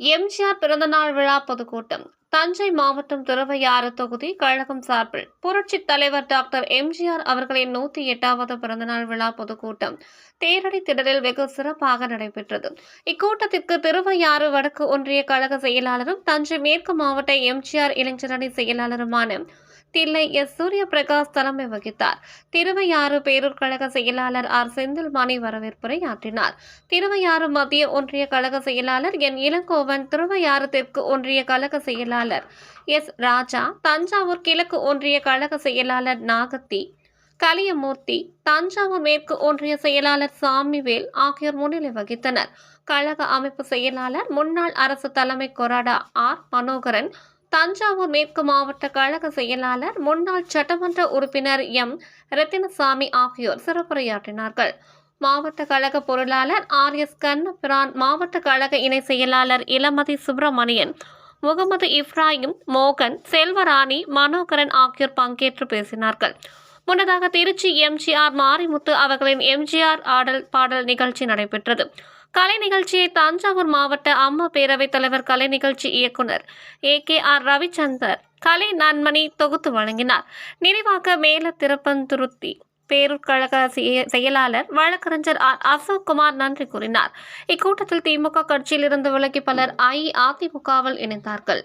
எம்ஜிஆர் பிறந்தநாள் விழா பொதுக்கூட்டம். தஞ்சை மாவட்டம் துறவையாறு தொகுதி கழகம் சார்பில் புரட்சித் தலைவர் டாக்டர் எம்ஜிஆர் அவர்களின் நூத்தி எட்டாவது பிறந்தநாள் விழா பொதுக்கூட்டம். தேரடி திடலில் வெகு சிறப்பாக நடைபெற்றது. இக்கூட்டத்திற்கு திருவையாறு வடக்கு ஒன்றிய கழக செயலாளரும் தஞ்சை மேற்கு மாவட்ட எம்ஜிஆர் இளைஞரணி செயலாளருமான தில்லை எஸ். சூரிய பிரகாஷ் தலைமை வகித்தார். திருவையாறு பேரூர் கழக செயலாளர் ஆர். செந்தில்மணி வரவேற்புரை ஆற்றினார். திருவையாறு மத்திய ஒன்றிய கழக செயலாளர் என். இளங்கோவன் திருவையாறு தெற்கு ஒன்றிய கழக செயலாளர் எஸ். ராஜா தஞ்சாவூர் கிழக்கு ஒன்றிய கழக செயலாளர் நாகத்தி கலியமூர்த்தி தஞ்சாவூர் மேற்கு ஒன்றிய செயலாளர் சாமிவேல் ஆகியோர் முன்னிலை வகித்தனர். கழக அமைப்பு செயலாளர் முன்னாள் அரசு தலைமை கொராடா ஆர். மனோகரன் தஞ்சாவூர் மேற்கு மாவட்ட கழக செயலாளர் முன்னாள் சட்டமன்ற உறுப்பினர் எம். ரத்தினசாமி ஆகியோர் சிறப்புரையாற்றினார்கள். மாவட்ட கழக பொருளாளர் ஆர். எஸ். கண்ணபிரான் மாவட்ட கழக இணை செயலாளர் இளமதி சுப்பிரமணியன் முகமது இப்ராஹிம் மோகன் செல்வராணி மனோகரன் ஆகியோர் பங்கேற்று பேசினார்கள். முன்னதாக திருச்சி எம்ஜிஆர் மாரிமுத்து அவர்களின் எம்ஜிஆர் ஆடல் பாடல் நிகழ்ச்சி நடைபெற்றது. கலை நிகழ்ச்சியை தஞ்சாவூர் மாவட்ட அம்மா பேரவைத் தலைவர் கலை நிகழ்ச்சி இயக்குனர் ஏ கே ஆர் ரவிச்சந்தர் கலை நன்மணி தொகுத்து வழங்கினார். நிறைவாக மேல திருப்பந்துருத்தி பேரூர் கழக செயலாளர் வழக்கறிஞர் ஆர் அசோக்குமார் நன்றி கூறினார். இக்கூட்டத்தில் திமுக கட்சியில் இருந்து விலகி பலர் அஇஅதிமுகவில் இணைந்தார்கள்.